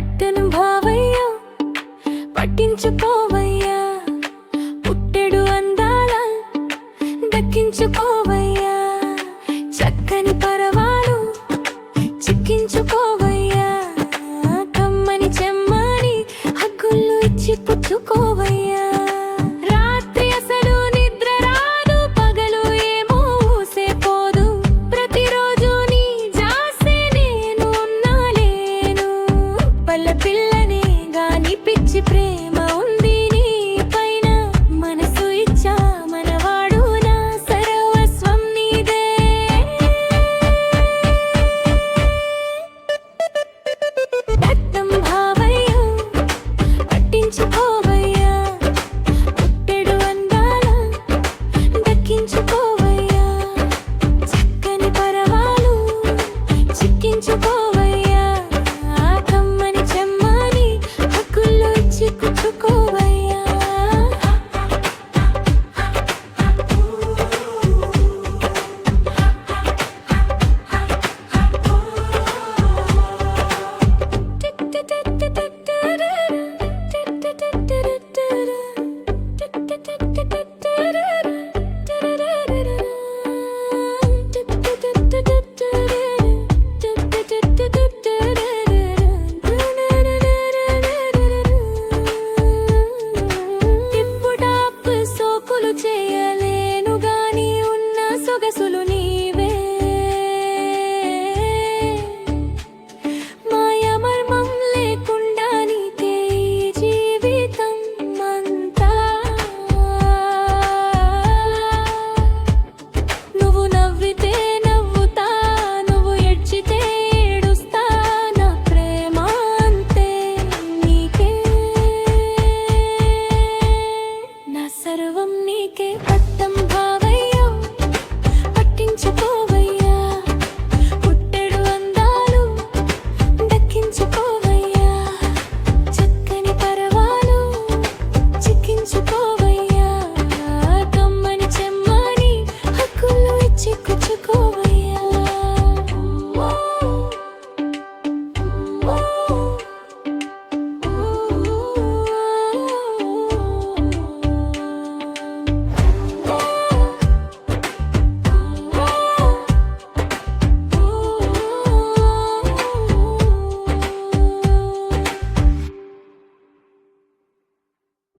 కట్టను భావయ్యా పట్టించుకోవయ్యా. పుట్టెడు అందాల దక్కించుకోవయ్యా. చక్కని పరవ చేయ